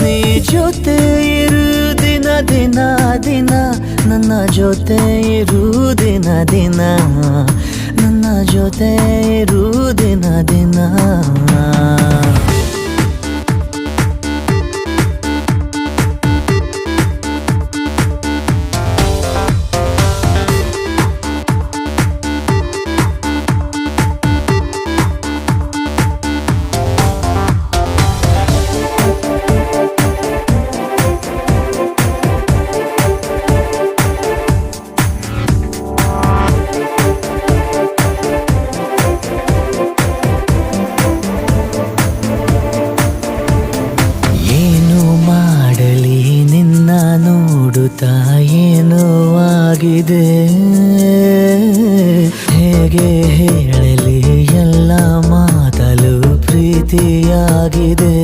ನೀ ಜೊತೆ ಇರು ದಿನ ದಿನ ದಿನ, ನನ್ನ ಜೊತೆ ಇರು ದಿನ ದಿನ, ನನ್ನ ಜೊತೆ ಇರು ದಿನ ದಿನ. ತಾಯೇನೋ ಆಗಿದೆ? ಹೇಗೆ ಹೇಳಲಿ ಎಲ್ಲ ಮಾತಲು ಪ್ರೀತಿಯಾಗಿದೆ?